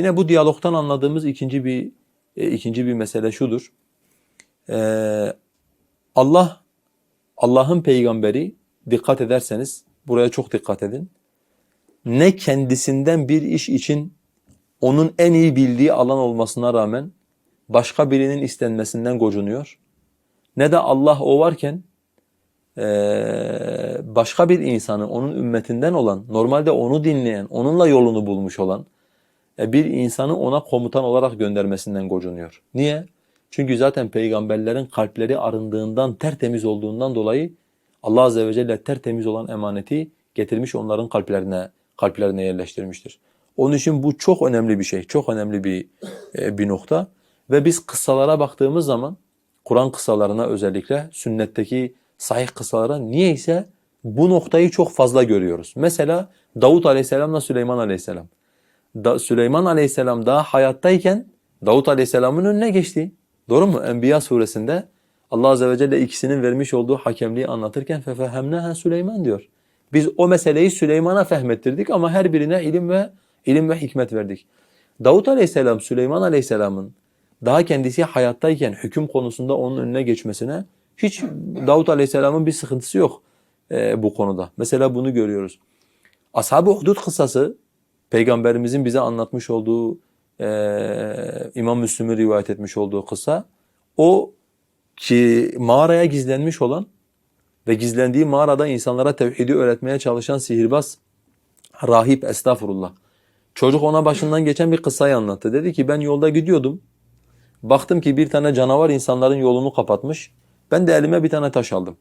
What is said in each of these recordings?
Yine bu diyalogtan anladığımız ikinci bir e, ikinci bir mesele şudur. Ee, Allah Allah'ın peygamberi dikkat ederseniz buraya çok dikkat edin. Ne kendisinden bir iş için onun en iyi bildiği alan olmasına rağmen başka birinin istenmesinden gocunuyor. Ne de Allah o varken eee, başka bir insanı onun ümmetinden olan, normalde onu dinleyen, onunla yolunu bulmuş olan e, bir insanı ona komutan olarak göndermesinden gocunuyor. Niye? Çünkü zaten peygamberlerin kalpleri arındığından, tertemiz olduğundan dolayı Allah azze ve celle tertemiz olan emaneti getirmiş onların kalplerine kalplerine yerleştirmiştir. Onun için bu çok önemli bir şey, çok önemli bir e, bir nokta ve biz kıssalara baktığımız zaman Kur'an kıssalarına özellikle sünnetteki sahih kıssalara niyeyse bu noktayı çok fazla görüyoruz. Mesela Davut Aleyhisselam'la Süleyman Aleyhisselam da Süleyman Aleyhisselam daha hayattayken Davut Aleyhisselam'ın önüne geçti. Doğru mu? Enbiya suresinde Allah Azze ve Celle ikisinin vermiş olduğu hakemliği anlatırken fefehemneha Süleyman diyor. Biz o meseleyi Süleyman'a fehmettirdik ama her birine ilim ve ilim ve hikmet verdik. Davut Aleyhisselam Süleyman Aleyhisselam'ın daha kendisi hayattayken hüküm konusunda onun önüne geçmesine hiç Davut Aleyhisselam'ın bir sıkıntısı yok e, bu konuda. Mesela bunu görüyoruz. Ashab-ı Hudud kıssası Peygamberimizin bize anlatmış olduğu e, İmam Müslim'in rivayet etmiş olduğu kıssa o ki mağaraya gizlenmiş olan ve gizlendiği mağarada insanlara tevhidi öğretmeye çalışan sihirbaz rahip estağfurullah. Çocuk ona başından geçen bir kıssayı anlattı. Dedi ki ben yolda gidiyordum. Baktım ki bir tane canavar insanların yolunu kapatmış. Ben de elime bir tane taş aldım.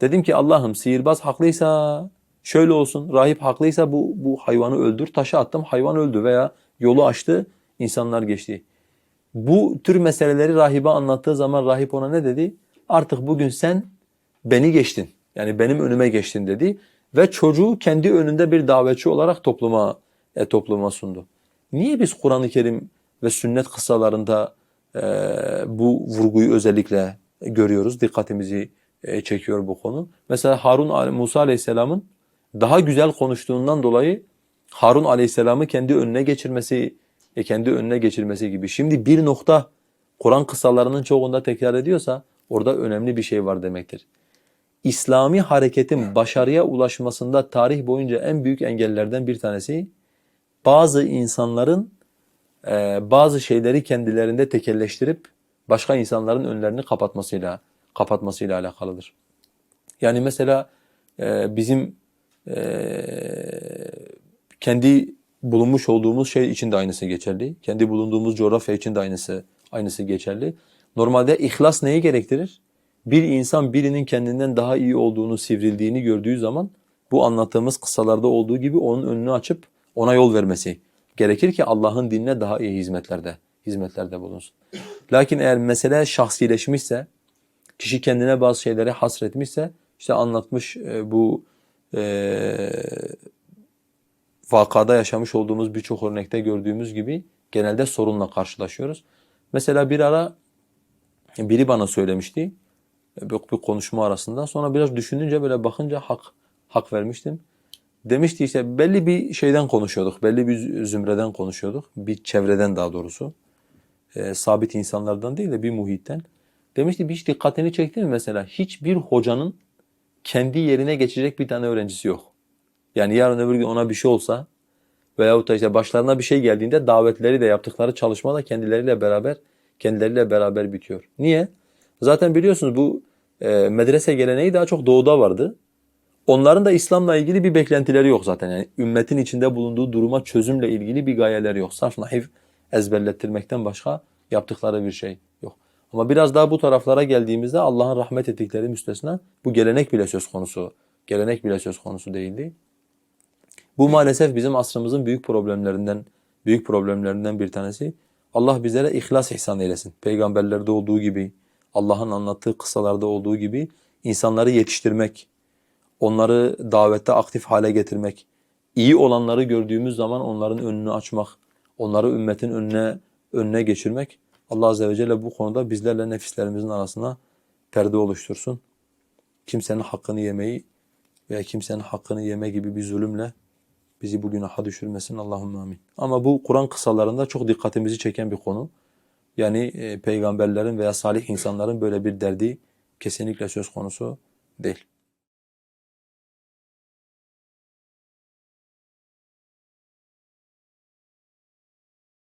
Dedim ki Allah'ım sihirbaz haklıysa şöyle olsun. Rahip haklıysa bu, bu hayvanı öldür. Taşı attım hayvan öldü veya yolu açtı insanlar geçti. Bu tür meseleleri rahibe anlattığı zaman rahip ona ne dedi? Artık bugün sen beni geçtin. Yani benim önüme geçtin dedi ve çocuğu kendi önünde bir davetçi olarak topluma e, topluma sundu. Niye biz Kur'an-ı Kerim ve sünnet kıssalarında e, bu vurguyu özellikle görüyoruz, dikkatimizi e, çekiyor bu konu. Mesela Harun Musa Aleyhisselam'ın daha güzel konuştuğundan dolayı Harun Aleyhisselam'ı kendi önüne geçirmesi, e, kendi önüne geçirmesi gibi. Şimdi bir nokta Kur'an kıssalarının çoğunda tekrar ediyorsa orada önemli bir şey var demektir. İslami hareketin başarıya ulaşmasında tarih boyunca en büyük engellerden bir tanesi bazı insanların e, bazı şeyleri kendilerinde tekelleştirip başka insanların önlerini kapatmasıyla kapatmasıyla alakalıdır. Yani mesela e, bizim e, kendi bulunmuş olduğumuz şey için de aynısı geçerli. Kendi bulunduğumuz coğrafya için de aynısı aynısı geçerli. Normalde ihlas neyi gerektirir? Bir insan birinin kendinden daha iyi olduğunu, sivrildiğini gördüğü zaman bu anlattığımız kıssalarda olduğu gibi onun önünü açıp ona yol vermesi gerekir ki Allah'ın dinine daha iyi hizmetlerde hizmetlerde bulunsun. Lakin eğer mesele şahsileşmişse, kişi kendine bazı şeyleri hasretmişse, işte anlatmış e, bu e, vakada yaşamış olduğumuz birçok örnekte gördüğümüz gibi genelde sorunla karşılaşıyoruz. Mesela bir ara biri bana söylemişti, yok bir konuşma arasında. Sonra biraz düşününce böyle bakınca hak hak vermiştim. Demişti işte belli bir şeyden konuşuyorduk, belli bir zümreden konuşuyorduk, bir çevreden daha doğrusu. E, sabit insanlardan değil de bir muhitten. Demişti bir hiç dikkatini çekti mi mesela? Hiçbir hocanın kendi yerine geçecek bir tane öğrencisi yok. Yani yarın öbür gün ona bir şey olsa veyahut da işte başlarına bir şey geldiğinde davetleri de yaptıkları çalışma da kendileriyle beraber kendileriyle beraber bitiyor. Niye? Zaten biliyorsunuz bu e, medrese geleneği daha çok doğuda vardı. Onların da İslam'la ilgili bir beklentileri yok zaten. Yani ümmetin içinde bulunduğu duruma çözümle ilgili bir gayeleri yok. Saf nahiv ezberlettirmekten başka yaptıkları bir şey yok. Ama biraz daha bu taraflara geldiğimizde Allah'ın rahmet ettikleri müstesna bu gelenek bile söz konusu. Gelenek bile söz konusu değildi. Bu maalesef bizim asrımızın büyük problemlerinden büyük problemlerinden bir tanesi. Allah bizlere ihlas ihsan eylesin. Peygamberlerde olduğu gibi, Allah'ın anlattığı kıssalarda olduğu gibi insanları yetiştirmek, onları davette aktif hale getirmek, iyi olanları gördüğümüz zaman onların önünü açmak, onları ümmetin önüne önüne geçirmek Allah azze ve celle bu konuda bizlerle nefislerimizin arasına perde oluştursun. Kimsenin hakkını yemeyi veya kimsenin hakkını yeme gibi bir zulümle Bizi bu günaha düşürmesin Allahümme amin. Ama bu Kur'an kıssalarında çok dikkatimizi çeken bir konu. Yani e, peygamberlerin veya salih insanların böyle bir derdi kesinlikle söz konusu değil.